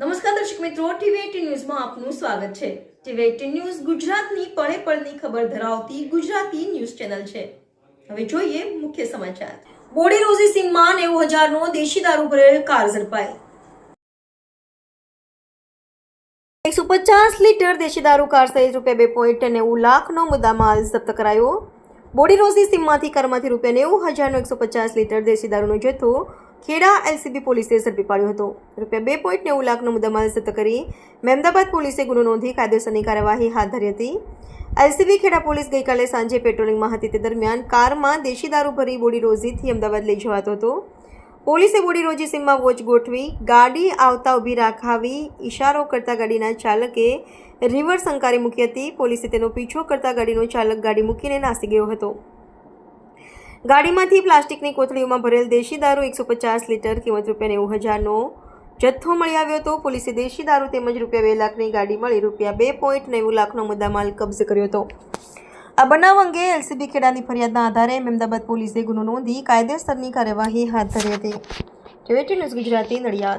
નમસ્કાર દર્શક મિત્રો ટીવી ન્યૂઝમાં આપનું સ્વાગત છે. ટીવી એટીન ન્યૂઝ ગુજરાતની પળે પળની ખબર ધરાવતી ગુજરાતી ન્યૂઝ ચેનલ છે. હવે જોઈએ મુખ્ય સમાચાર. બોડી રોઝી સિંહમાં નેવું હજારનો દેશી દારૂ ભરેલ કાર ઝડપાઈ. એકસો પચાસ લીટર દેશી દારૂ કાર સહિત રૂપિયા બે પોઈન્ટ નેવું લાખનો મુદ્દામાલ જપ્ત કરાયો. બોડી રોઝી સિંહમાંથી કારમાંથી રૂપિયા નેવું હજારનો એકસો પચાસ લીટર દેશી દારૂનો જથ્થો ખેડા એલસીબી પોલીસે ઝડપી પાડ્યો હતો. રૂપિયા બે પોઈન્ટ નેવું લાખનો મુદ્દામાલ જપ્ત કરી મહેમદાબાદ પોલીસે ગુનો નોંધી કાયદેસરની કાર્યવાહી હાથ ધરી હતી. એલસીબી ખેડા પોલીસ ગઈકાલે સાંજે પેટ્રોલિંગમાં હતી. તે દરમિયાન કારમાં દેશી દારૂ ભરી બોડી રોઝીથી અમદાવાદ લઈ જવાતો હતો. પોલીસે બોડી રોજી સીમમાં વોચ ગોઠવી, ગાડી આવતા ઊભી રાખાવી ઇશારો કરતા ગાડીના ચાલકે રિવર્સ અંકારી મૂકી હતી. પોલીસે તેનો પીછો કરતા ગાડીનો ચાલક ગાડી મૂકીને નાસી ગયો હતો. ગાડીમાંથી પ્લાસ્ટિકની કોથળીઓમાં ભરેલ દેશી દારૂ એકસો પચાસ લીટર કિંમત રૂપિયા નેવું હજારનો જથ્થો મળી આવ્યો હતો. પોલીસે દેશી દારૂ તેમજ રૂપિયા બે લાખની ગાડી મળી રૂપિયા બે પોઈન્ટ નેવું લાખનો મુદ્દામાલ કબજે કર્યો હતો. આ બનાવ અંગે એલસીબી ખેડાની ફરિયાદના આધારે મહેમદાબાદ પોલીસે ગુનો નોંધી કાયદેસરની કાર્યવાહી હાથ ધરી હતી. TV news Gujarati Nadiad.